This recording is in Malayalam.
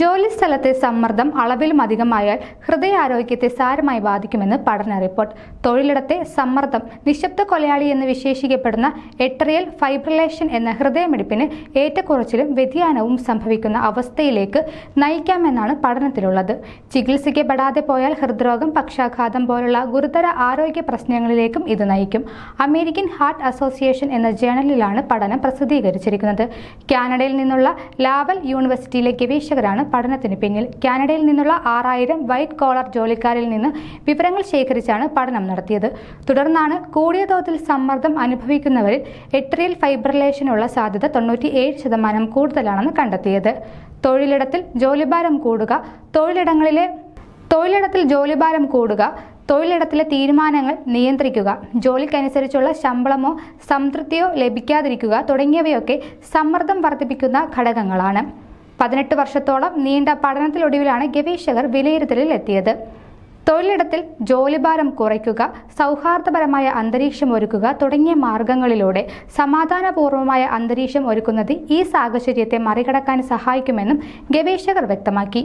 ജോലിസ്ഥലത്തെ സമ്മർദ്ദം അളവിലും അധികമായാൽ ഹൃദയാരോഗ്യത്തെ സാരമായി ബാധിക്കുമെന്ന് പഠന റിപ്പോർട്ട്. തൊഴിലിടത്തെ സമ്മർദ്ദം നിശബ്ദ കൊലയാളി എന്ന് വിശേഷിക്കപ്പെടുന്ന എട്രിയൽ ഫൈബ്രിലേഷൻ എന്ന ഹൃദയമിടിപ്പിന് ഏറ്റക്കുറച്ചിലും വ്യതിയാനവും സംഭവിക്കുന്ന അവസ്ഥയിലേക്ക് നയിക്കാമെന്നാണ് പഠനത്തിലുള്ളത്. ചികിത്സിക്കപ്പെടാതെ പോയാൽ ഹൃദ്രോഗം പക്ഷാഘാതം പോലുള്ള ഗുരുതര ആരോഗ്യ പ്രശ്നങ്ങളിലേക്കും ഇത് നയിക്കും. അമേരിക്കൻ ഹാർട്ട് അസോസിയേഷൻ എന്ന ജേണലിലാണ് പഠനം പ്രസിദ്ധീകരിച്ചിരിക്കുന്നത്. കാനഡയിൽ നിന്നുള്ള ലാവൽ യൂണിവേഴ്സിറ്റിയിലെ ഗവേഷകരാണ് പഠനത്തിന് പിന്നിൽ. കാനഡയിൽ നിന്നുള്ള ആറായിരം വൈറ്റ് കോളർ ജോലിക്കാരിൽ നിന്ന് വിവരങ്ങൾ ശേഖരിച്ചാണ് പഠനം നടത്തിയത്. തുടർന്നാണ് കൂടിയ തോതിൽ സമ്മർദ്ദം അനുഭവിക്കുന്നവരിൽ എട്രിയൽ ഫൈബ്രലേഷനുള്ള സാധ്യത തൊണ്ണൂറ്റി ഏഴ് ശതമാനം കൂടുതലാണെന്ന് കണ്ടെത്തിയത്. തൊഴിലിടത്തിൽ ജോലിഭാരം കൂടുക തൊഴിലിടങ്ങളിലെ തൊഴിലിടത്തിൽ ജോലിഭാരം കൂടുക തൊഴിലിടത്തിലെ തീരുമാനങ്ങൾ നിയന്ത്രിക്കുക ജോലിക്കനുസരിച്ചുള്ള ശമ്പളമോ സംതൃപ്തിയോ ലഭിക്കാതിരിക്കുക തുടങ്ങിയവയൊക്കെ സമ്മർദ്ദം വർദ്ധിപ്പിക്കുന്ന ഘടകങ്ങളാണ്. പതിനെട്ട് വർഷത്തോളം നീണ്ട പഠനത്തിലൊടുവിലാണ് ഗവേഷകർ വിലയിരുത്തലിൽ എത്തിയത്. തൊഴിലിടത്തിൽ ജോലിഭാരം കുറയ്ക്കുക സൗഹാർദ്ദപരമായ അന്തരീക്ഷം ഒരുക്കുക തുടങ്ങിയ മാർഗങ്ങളിലൂടെ സമാധാനപൂർവമായ അന്തരീക്ഷം ഒരുക്കുന്നത് ഈ സാഹചര്യത്തെ മറികടക്കാൻ സഹായിക്കുമെന്നും ഗവേഷകർ വ്യക്തമാക്കി.